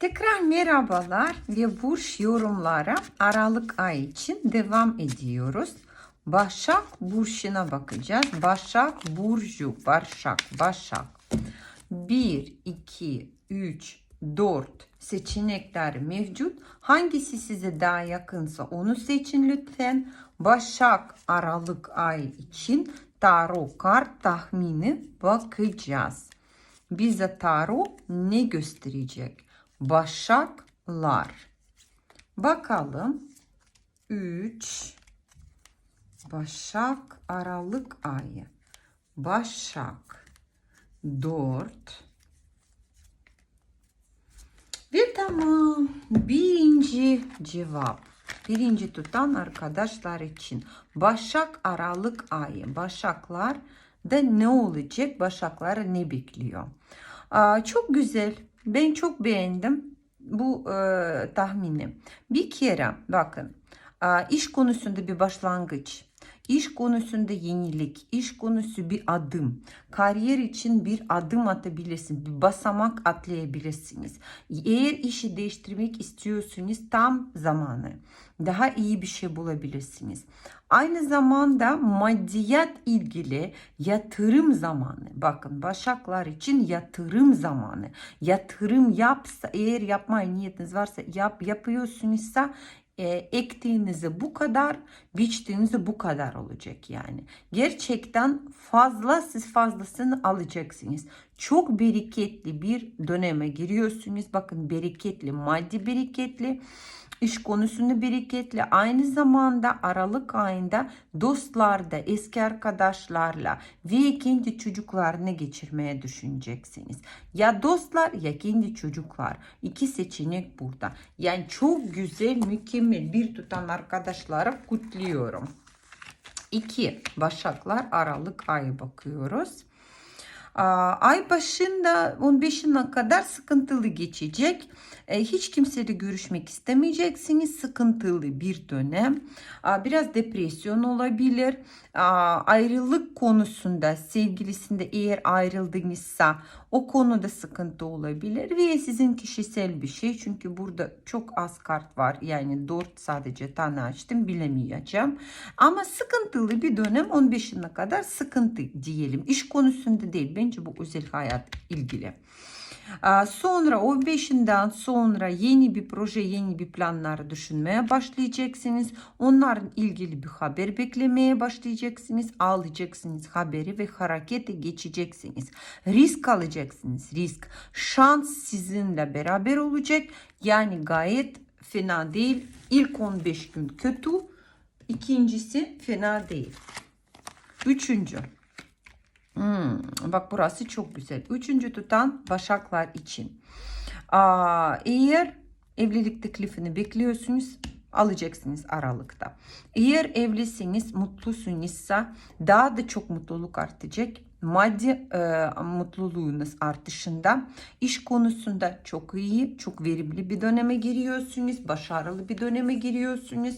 Tekrar merhabalar ve burç yorumlara Aralık ayı için devam ediyoruz. Başak burçuna bakacağız. Başak burcu, Başak, Başak. 1, 2, 3, 4 seçenekler mevcut. Hangisi size daha yakınsa onu seçin lütfen. Başak Aralık ay için tarot kart tahmini bakacağız. Bize tarot ne gösterecek? Başaklar. Bakalım. 3 Başak Aralık ayı. Başak 4 ve tamam. Birinci cevap. Birinci tutan arkadaşlar için. Başak Aralık ayı. Başaklar da ne olacak? Başakları ne bekliyor? Aa, çok güzel. Ben çok beğendim bu e, tahmini. Bir kere bakın aa, iş konusunda bir başlangıç. İş konusunda yenilik, iş konusu bir adım, kariyer için bir adım atabilirsiniz, bir basamak atlayabilirsiniz. Eğer işi değiştirmek istiyorsunuz tam zamanı. Daha iyi bir şey bulabilirsiniz. Aynı zamanda maddiyat ilgili yatırım zamanı. Bakın başaklar için yatırım zamanı. Yatırım yapsa eğer yapmaya niyetiniz varsa yap yapıyorsunuzsa e, ektiğinizi bu kadar, biçtiğinizi bu kadar olacak yani. Gerçekten fazla siz fazlasını alacaksınız. Çok bereketli bir döneme giriyorsunuz. Bakın bereketli, maddi bereketli, iş konusunda bereketli. Aynı zamanda Aralık ayında dostlarda, eski arkadaşlarla ve kendi çocuklarını geçirmeye düşüneceksiniz. Ya dostlar ya kendi çocuklar. İki seçenek burada. Yani çok güzel, mükemmel bir tutan arkadaşlara kutluyorum. 2. Başaklar Aralık ayı bakıyoruz. Ay başında 15'ine kadar sıkıntılı geçecek. E, hiç kimseyle görüşmek istemeyeceksiniz. Sıkıntılı bir dönem. Biraz depresyon olabilir. Ayrılık konusunda sevgilisinde eğer ayrıldınızsa o konuda sıkıntı olabilir ve sizin kişisel bir şey. Çünkü burada çok az kart var. Yani 4 sadece tane açtım bilemeyeceğim. Ama sıkıntılı bir dönem 15'ine kadar sıkıntı diyelim. İş konusunda değil. Bence bu özel hayat ilgili. Sonra 15'inden sonra yeni bir proje, yeni bir planlar düşünmeye başlayacaksınız. Onların ilgili bir haber beklemeye başlayacaksınız. Alacaksınız haberi ve harekete geçeceksiniz. Risk alacaksınız. Risk. Şans sizinle beraber olacak. Yani gayet fena değil. İlk 15 gün kötü. İkincisi fena değil. Üçüncü. Hmm, bak burası çok güzel. Üçüncü tutan başaklar için. Aa, eğer evlilik teklifini bekliyorsunuz alacaksınız Aralık'ta. Eğer evlisiniz, mutlusunuzsa daha da çok mutluluk artacak. Maddi e, mutluluğunuz artışında iş konusunda çok iyi, çok verimli bir döneme giriyorsunuz. Başarılı bir döneme giriyorsunuz.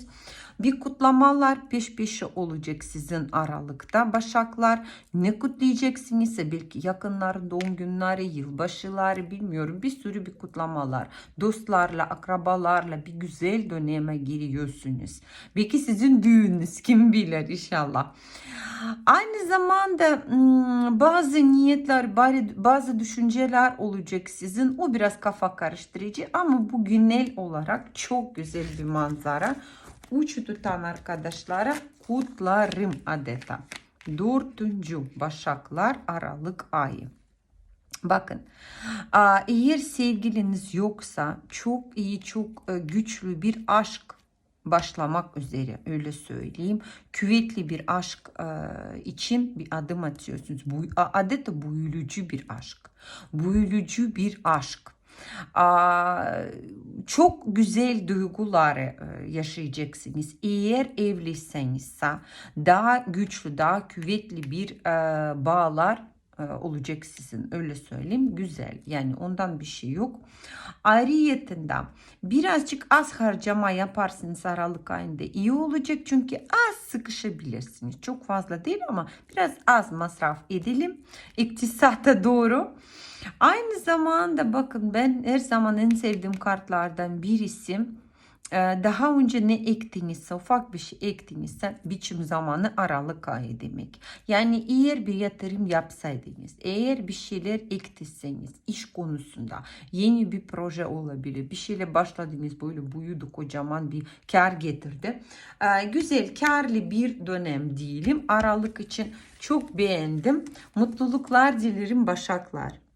Bir kutlamalar peş peşe olacak sizin aralıkta. Başaklar ne kutlayacaksınız? Belki yakınların doğum günleri, yılbaşıları bilmiyorum. Bir sürü bir kutlamalar. Dostlarla, akrabalarla bir güzel döneme giriyorsunuz. Belki sizin düğününüz kim bilir inşallah. Aynı zamanda bazı niyetler, bazı düşünceler olacak sizin. O biraz kafa karıştırıcı ama bu genel olarak çok güzel bir manzara. Uç tutan arkadaşlara kutlarım adeta. Dördüncü Başaklar Aralık ayı. Bakın eğer sevgiliniz yoksa çok iyi çok güçlü bir aşk başlamak üzere öyle söyleyeyim. Küvetli bir aşk için bir adım atıyorsunuz. Bu adeta büyülücü bir aşk. Büyülücü bir aşk çok güzel duyguları yaşayacaksınız. Eğer evliysenizse daha güçlü, daha kuvvetli bir bağlar olacak sizin. Öyle söyleyeyim. Güzel. Yani ondan bir şey yok. Ayrıyetinde birazcık az harcama yaparsınız Aralık ayında. İyi olacak çünkü az sıkışabilirsiniz. Çok fazla değil ama biraz az masraf edelim. İktisata doğru Aynı zamanda bakın ben her zaman en sevdiğim kartlardan birisi e, daha önce ne ektinizse ufak bir şey ektinizse biçim zamanı Aralık ayı demek. Yani eğer bir yatırım yapsaydınız, eğer bir şeyler ektiyseniz iş konusunda yeni bir proje olabilir. Bir şeyle başladınız böyle büyüdü kocaman bir kar getirdi. E, Güzel karlı bir dönem diyelim. Aralık için çok beğendim. Mutluluklar dilerim Başaklar.